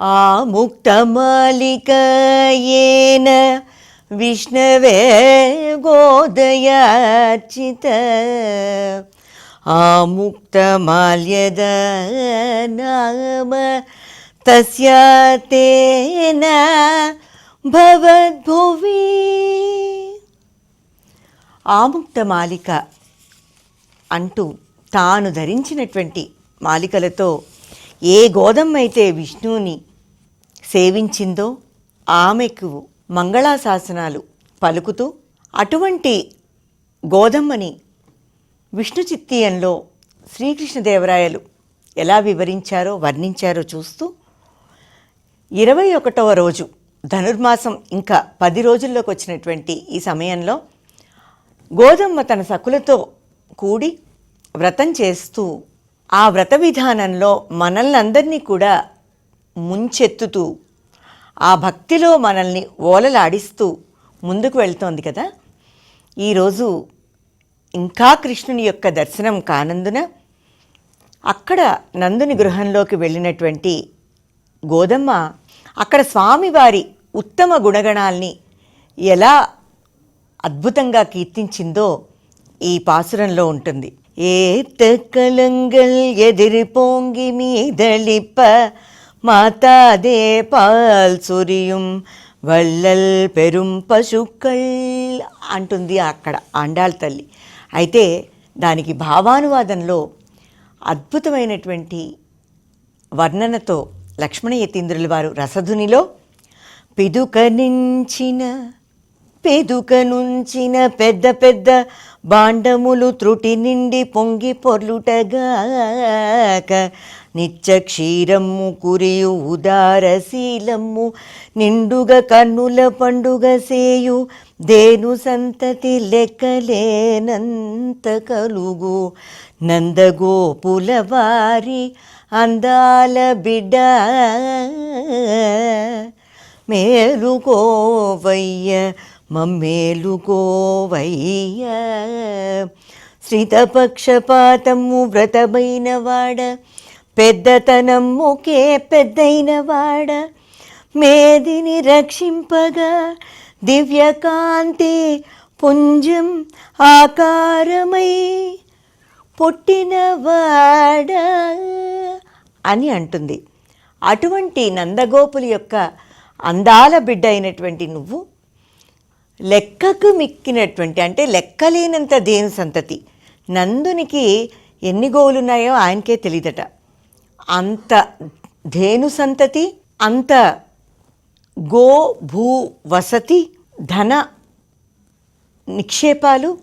ఆ ముక్తమాలిక ఏన విష్ణవే గోదయార్చిత. ఆ ముక్తమాల్యద నామ తస్య భవద్భువి. ఆముక్త మాలిక అంటూ తాను ధరించినటువంటి మాలికలతో ఏ గోదమ్మ అయితే విష్ణువుని సేవించిందో ఆమెకు మంగళాశాసనాలు పలుకుతూ అటువంటి గోధమ్మని విష్ణు చిత్తీయంలో శ్రీకృష్ణదేవరాయలు ఎలా వివరించారో వర్ణించారో చూస్తూ ఇరవై ఒకటవ రోజు ధనుర్మాసం ఇంకా పది రోజుల్లోకి వచ్చినటువంటి ఈ సమయంలో గోధమ్మ తన సకులతో కూడి వ్రతం చేస్తూ ఆ వ్రత విధానంలో మనల్ని అందరినీ కూడా ముంచెత్తుతూ ఆ భక్తిలో మనల్ని ఓలలాడిస్తూ ముందుకు వెళ్తోంది కదా. ఈరోజు ఇంకా కృష్ణుని యొక్క దర్శనం కానందున అక్కడ నందుని గృహంలోకి వెళ్ళినటువంటి గోదమ్మ అక్కడ స్వామివారి ఉత్తమ గుణగణాల్ని ఎలా అద్భుతంగా కీర్తించిందో ఈ పాసురంలో ఉంటుంది. ఏ கலங்கள் ఎదిరి பொங்கி மீதளிப்ப மாத்தாதே பால் சொரியும் వల్లల్ పెరుం పశుక్కల్ అంటుంది అక్కడ ఆండాళ్ తల్లి అయితే దానికి భావానువాదంలో అద్భుతమైనటువంటి వర్ణనతో లక్ష్మణ యతీంద్రుల వారు రసధునిలో పిదుకనించిన పెదుక నుంచిన పెద్ద పెద్ద బాండములు త్రుటి నిండి పొంగి పొర్లుటగాక నిత్య క్షీరమ్ము కురియు ఉదారశీలమ్ము నిండుగ కన్నుల పండుగ సేయు దేను సంతతి లెక్కలేనంత కలుగు. నందగోపుల వారి అందాల బిడ్డ మేలుకోవయ్య మమ్మేలుకోవయ్య. శ్రితపక్షపాతము వ్రతమైన వాడ పెద్దతనమ్ముకే పెద్దైన వాడ. మేదిని రక్షింపగా దివ్యకాంతి పుంజం ఆకారమై పుట్టినవాడ అని అంటుంది. అటువంటి నందగోపులు యొక్క అందాల బిడ్డ అయినటువంటి నువ్వు లెక్కకు మిక్కినటువంటి అంటే లెక్కలేనంత దేని సంతతి? నందునికి ఎన్ని గోవులు ఉన్నాయో ఆయనకే తెలియదట అంత ధేను సంతతి అంత గో భూ వసతి ధన నిక్షేపాలు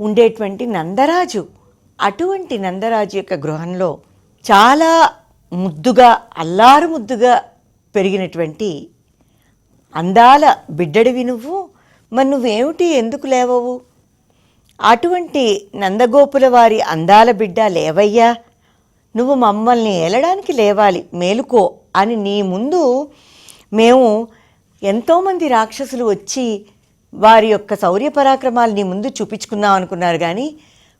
ఉండేటువంటి నందరాజు. అటువంటి నందరాజు యొక్క గృహంలో చాలా ముద్దుగా అల్లారు ముద్దుగా పెరిగినటువంటి అందాల బిడ్డడివి నువ్వు. మరి నువ్వేమిటి? ఎందుకు లేవవు? అటువంటి నందగోపుల వారి అందాల బిడ్డ లేవయ్యా? నువ్వు మమ్మల్ని ఏలడానికి లేవాలి మేలుకో అని నీ ముందు మేము ఎంతోమంది రాక్షసులు వచ్చి వారి యొక్క శౌర్య పరాక్రమాలు నీ ముందు చూపించుకుందాం అనుకున్నారు. కానీ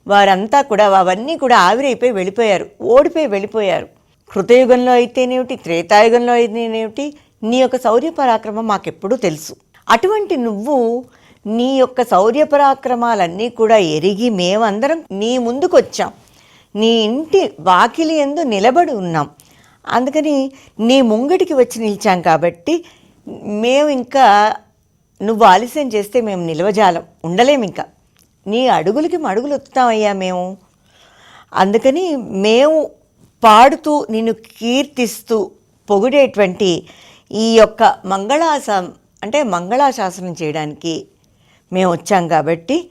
వారంతా కూడా అవన్నీ కూడా ఆవిరైపోయి వెళ్ళిపోయారు ఓడిపోయి వెళ్ళిపోయారు. కృతయుగంలో అయితేనేమిటి త్రేతాయుగంలో అయితేనేమిటి నీ యొక్క శౌర్య పరాక్రమం మాకెప్పుడూ తెలుసు. అటువంటి నువ్వు నీ యొక్క శౌర్య పరాక్రమాలన్నీ కూడా ఎరిగి మేమందరం నీ ముందుకు వచ్చాం నీ ఇంటి వాకిలి ఎందు నిలబడి ఉన్నాం. అందుకని నీ ముంగటికి వచ్చి నిలిచాం కాబట్టి మేము ఇంకా నువ్వు ఆలస్యం చేస్తే మేము నిలవజాలం ఉండలేము ఇంకా. నీ అడుగులకి మడుగులు ఒత్తుతామయ్యా మేము. అందుకని మేము పాడుతూ నిన్ను కీర్తిస్తూ పొగిడేటువంటి ఈ యొక్క మంగళాసం అంటే మంగళాశాసనం చేయడానికి మేము వచ్చాం కాబట్టి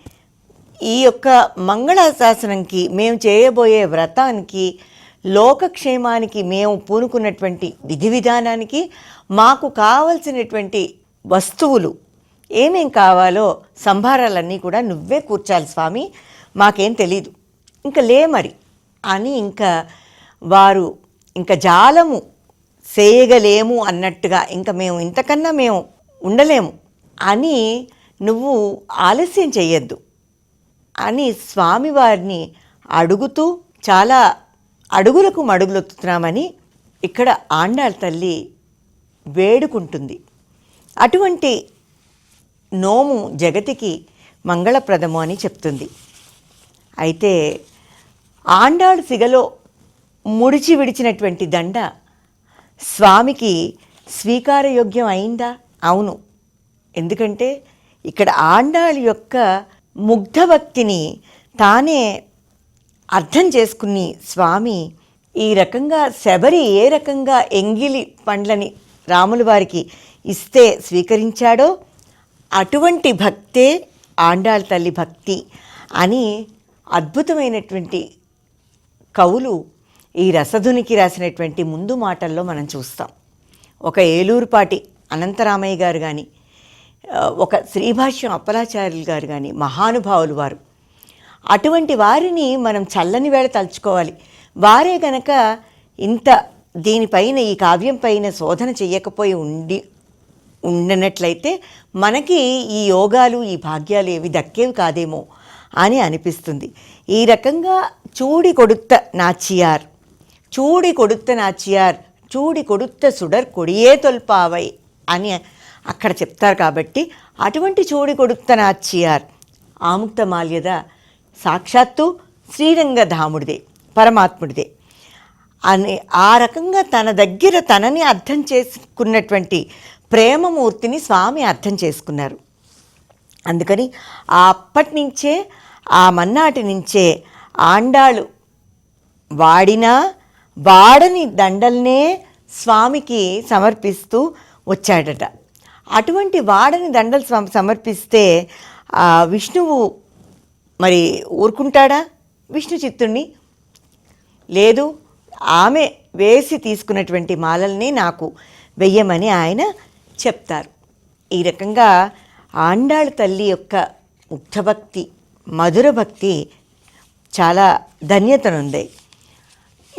ఈ యొక్క మంగళాశాసనంకి మేము చేయబోయే వ్రతానికి లోకక్షేమానికి మేము పూనుకున్నటువంటి విధి విధానానికి మాకు కావలసినటువంటి వస్తువులు ఏమేం కావాలో సంభారాలన్నీ కూడా నువ్వే కూర్చాలి స్వామి. మాకేం తెలీదు. ఇంకా లే మరి అని ఇంకా వారు ఇంకా జాలము చేయగలేము అన్నట్టుగా ఇంకా మేము ఇంతకన్నా మేము ఉండలేము అని నువ్వు ఆలస్యం చేయొద్దు అని స్వామివారిని అడుగుతూ చాలా అడుగులకు మడుగులొత్తుతున్నామని ఇక్కడ ఆండాళ్ళ తల్లి వేడుకుంటుంది. అటువంటి నోము జగతికి మంగళప్రదము అని చెప్తుంది. అయితే ఆండాడు సిగలో ముడిచి విడిచినటువంటి దండ స్వామికి స్వీకారయోగ్యం అయిందా? అవును. ఎందుకంటే ఇక్కడ ఆండాళ్ యొక్క ముగ్ధ భక్తిని తానే అర్థం చేసుకుని స్వామి ఈ రకంగా శబరి ఏ రకంగా ఎంగిలి పండ్లని రాముల వారికి ఇస్తే స్వీకరించాడో అటువంటి భక్తే ఆండాళ్ళ తల్లి భక్తి అని అద్భుతమైనటువంటి కవులు ఈ రసధునికి రాసినటువంటి ముందు మాటల్లో మనం చూస్తాం. ఒక ఏలూరుపాటి అనంతరామయ్య గారు కానీ ఒక శ్రీభాష్యం అప్పలాచార్యులు గారు కానీ మహానుభావులు వారు. అటువంటి వారిని మనం చల్లని వేళ తలుచుకోవాలి. వారే గనక ఇంత దీనిపైన ఈ కావ్యం పైన శోధన చేయకపోయి ఉండి ఉండనట్లయితే మనకి ఈ యోగాలు ఈ భాగ్యాలు ఏవి దక్కేవి కాదేమో అని అనిపిస్తుంది. ఈ రకంగా చూడి కొడుత్త నాచియార్ చూడి కొడుత్త నాచియార్ చూడి కొడుత్త సుడర్ కొడియే తొల్పావై అని అక్కడ చెప్తారు కాబట్టి అటువంటి చూడి కొడుకుతన అచ్చియార్ ఆముక్త మాల్యద సాక్షాత్తు శ్రీరంగధాముడిదే పరమాత్ముడిదే. అని ఆ రకంగా తన దగ్గర తనని అర్థం చేసుకున్నటువంటి ప్రేమమూర్తిని స్వామి అర్థం చేసుకున్నారు. అందుకని అప్పటి నుంచే ఆ మన్నాటి నుంచే ఆండాళ్ళు వాడినా వాడని దండల్నే స్వామికి సమర్పిస్తూ వచ్చాడట. అటువంటి వాడని దండలు సమర్పిస్తే విష్ణువు మరి ఊరుకుంటాడా? విష్ణు చిత్తుణ్ణి? లేదు ఆమె వేసి తీసుకున్నటువంటి మాలల్ని నాకు వెయ్యమని ఆయన చెప్తారు. ఈ రకంగా ఆండాళ్ తల్లి యొక్క ముగ్ధభక్తి మధుర భక్తి చాలా ధన్యతనుంది.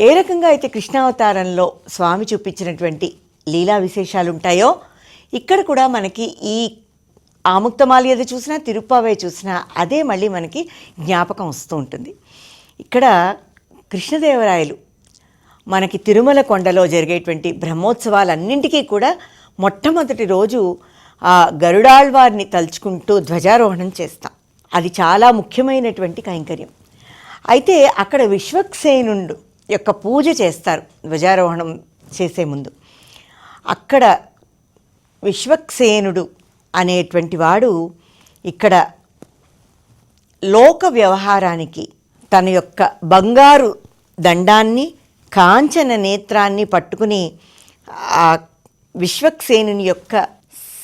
ఏ రకంగా అయితే కృష్ణావతారంలో స్వామి చూపించినటువంటి లీలా విశేషాలు ఉంటాయో ఇక్కడ కూడా మనకి ఈ ఆముక్తమాల్యద చూసినా తిరుప్పావే చూసినా అదే మళ్ళీ మనకి జ్ఞాపకం వస్తూ ఉంటుంది. ఇక్కడ కృష్ణదేవరాయలు మనకి తిరుమల కొండలో జరిగేటువంటి బ్రహ్మోత్సవాలన్నింటికీ కూడా మొట్టమొదటి రోజు ఆ గరుడాళ్వారిని తలుచుకుంటూ ధ్వజారోహణం చేస్తాం. అది చాలా ముఖ్యమైనటువంటి కైంకర్యం. అయితే అక్కడ విశ్వక్సేనుండు యొక్క పూజ చేస్తారు ధ్వజారోహణం చేసే ముందు. అక్కడ విశ్వక్సేనుడు అనేటువంటి వాడు ఇక్కడ లోక వ్యవహారానికి తన యొక్క బంగారు దండాన్ని కాంచన నేత్రాన్ని పట్టుకుని ఆ విశ్వక్సేనుని యొక్క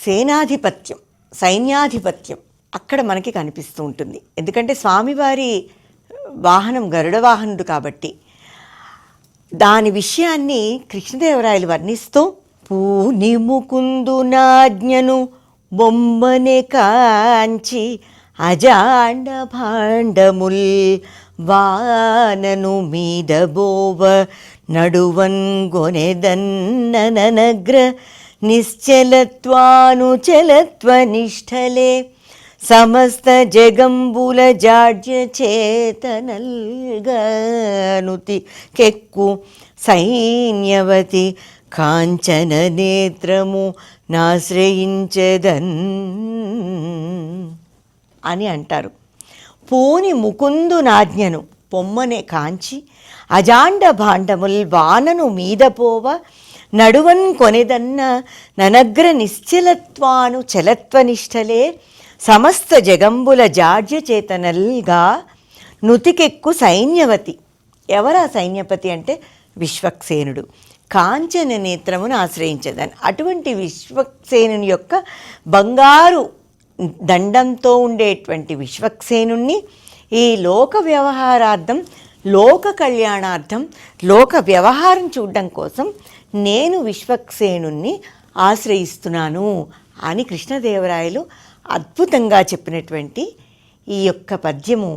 సేనాధిపత్యం సైన్యాధిపత్యం అక్కడ మనకి కనిపిస్తూ ఉంటుంది. ఎందుకంటే స్వామివారి వాహనం గరుడ వాహనుడు కాబట్టి దాని విషయాన్ని కృష్ణదేవరాయలు వర్ణిస్తూ పూని ముకుందు నాజ్ఞను బొమ్మనే కాంచి అజాండ భాండముల్ వానను మీద బోవ నడువన్ గొనెదన్ననగ్ర నిశ్చలత్వాను నిష్ఠలే సమస్త జగంబుల జాడ్య చేతనల్గనుతి కెక్కు సైన్యవతి కాంచన నేత్రము నాశ్రయించదన్ అని అంటారు. పోని ముకుందు నాజ్ఞను పొమ్మనే కాంచి అజాండ భాండముల్ వానను మీద పోవ నడువన్ కొనెదన్న ననగ్ర నిశ్చలత్వాను చలత్వనిష్టలే సమస్త జగంబుల జాడ్య చేతనల్గా నుతికెక్కు సైన్యవతి. ఎవరా సైన్యపతి అంటే విశ్వక్సేనుడు. కాంచన నేత్రమును ఆశ్రయించదని. అటువంటి విశ్వక్సేనుని యొక్క బంగారు దండంతో ఉండేటువంటి విశ్వక్సేనుణ్ణి ఈ లోక వ్యవహారార్థం లోక కళ్యాణార్థం లోక వ్యవహారం చూడడం కోసం నేను విశ్వక్సేనుణ్ణి ఆశ్రయిస్తున్నాను అని కృష్ణదేవరాయలు అద్భుతంగా చెప్పినటువంటి ఈ యొక్క పద్యము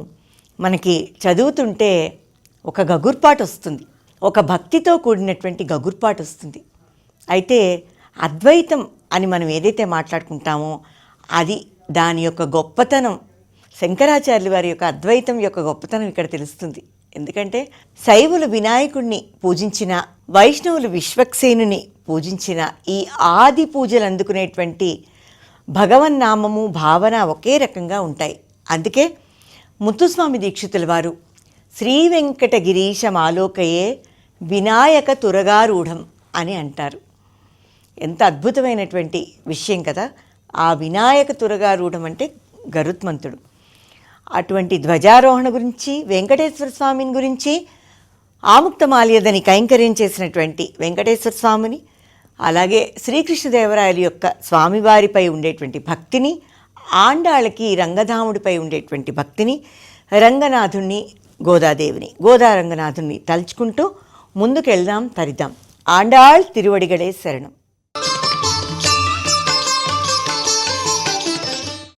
మనకి చదువుతుంటే ఒక గగుర్పాటు వస్తుంది ఒక భక్తితో కూడినటువంటి గగుర్పాటు వస్తుంది. అయితే అద్వైతం అని మనం ఏదైతే మాట్లాడుకుంటామో అది దాని యొక్క గొప్పతనం శంకరాచార్యుల వారి యొక్క అద్వైతం యొక్క గొప్పతనం ఇక్కడ తెలుస్తుంది. ఎందుకంటే శైవులు వినాయకుడిని పూజించిన వైష్ణవులు విశ్వక్సేనుని పూజించిన ఈ ఆది పూజలు అందుకునేటువంటి భగవన్నామము భావన ఒకే రకంగా ఉంటాయి. అందుకే ముత్తుస్వామి దీక్షితుల వారు శ్రీ వెంకటగిరీశమాలోకయే వినాయక తురగారూఢం అని అంటారు. ఎంత అద్భుతమైనటువంటి విషయం కదా. ఆ వినాయక తురగారూఢం అంటే గరుత్మంతుడు. అటువంటి ధ్వజారోహణ గురించి వెంకటేశ్వర స్వామిని గురించి ఆముక్తమాల్యదని కైంకర్యం చేసినటువంటి వెంకటేశ్వర స్వామిని అలాగే శ్రీకృష్ణదేవరాయల యొక్క స్వామివారిపై ఉండేటువంటి భక్తిని ఆండాళ్ళకి రంగధాముడిపై ఉండేటువంటి భక్తిని రంగనాథుణ్ణి గోదాదేవిని గోదా రంగనాథుణ్ణి తలుచుకుంటూ ముందుకెళ్దాం తరిద్దాం ఆండాళ్ తిరువడిగడే శరణం